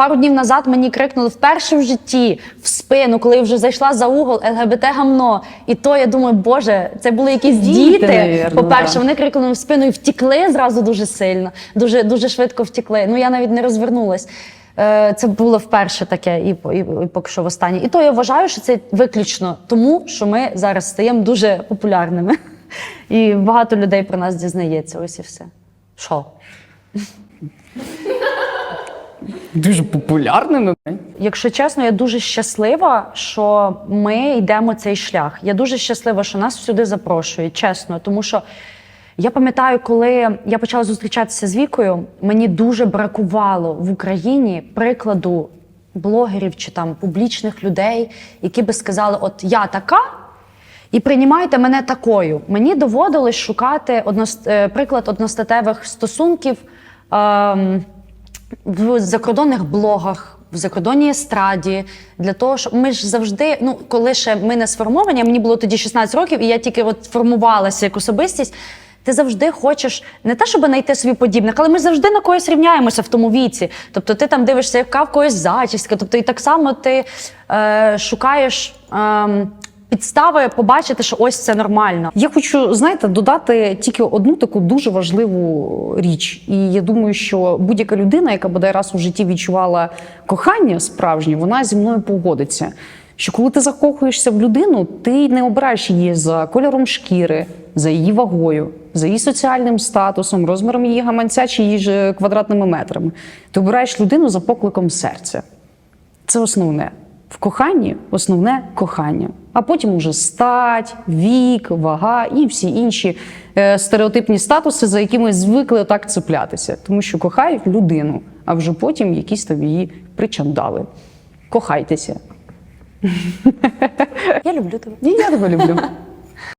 Пару днів назад мені крикнули вперше в житті в спину, коли я вже зайшла за угол ЛГБТ гамно. І то я думаю, боже, це були якісь Діти, діти. По-перше, вони крикнули в спину і втікли зразу дуже сильно, дуже, дуже швидко втікли. Ну я навіть не розвернулась. Е, Це було вперше таке, і, і, і поки що востаннє. І то я вважаю, що це виключно тому, що ми зараз стаємо дуже популярними. І багато людей про нас дізнається. Ось і все. Що? Дуже популярними. Якщо чесно, я дуже щаслива, що ми йдемо цей шлях. Я дуже щаслива, що нас сюди запрошують, чесно. Тому що я пам'ятаю, коли я почала зустрічатися з Вікою, мені дуже бракувало в Україні прикладу блогерів чи там публічних людей, які би сказали: От я така. І приймайте мене такою. Мені доводилось шукати одност... е, приклад одностатевих стосунків ем, в закордонних блогах, в закордонній естраді. Для того, щоб ми ж завжди, ну коли ще ми не сформовані, мені було тоді 16 років, і я тільки от формувалася як особистість. Ти завжди хочеш не те, щоб знайти собі подібних, але ми завжди на когось рівняємося в тому віці. Тобто ти там дивишся, яка в когось зачіска. Тобто, і так само ти е, шукаєш е, підстави побачити, що ось це нормально. Я хочу, знаєте, додати тільки одну таку дуже важливу річ. І я думаю, що будь-яка людина, яка бодай раз у житті відчувала кохання справжнє, вона зі мною погодиться. Що коли ти закохуєшся в людину, ти не обираєш її за кольором шкіри, за її вагою, за її соціальним статусом, розміром її гаманця чи її ж квадратними метрами. Ти обираєш людину за покликом серця. Це основне. В коханні основне кохання. А потім уже стать, вік, вага і всі інші е, стереотипні статуси, за якими звикли так цеплятися. Тому що кохають людину, а вже потім якісь там її причандали. Кохайтеся. Я люблю тебе. І я тебе люблю.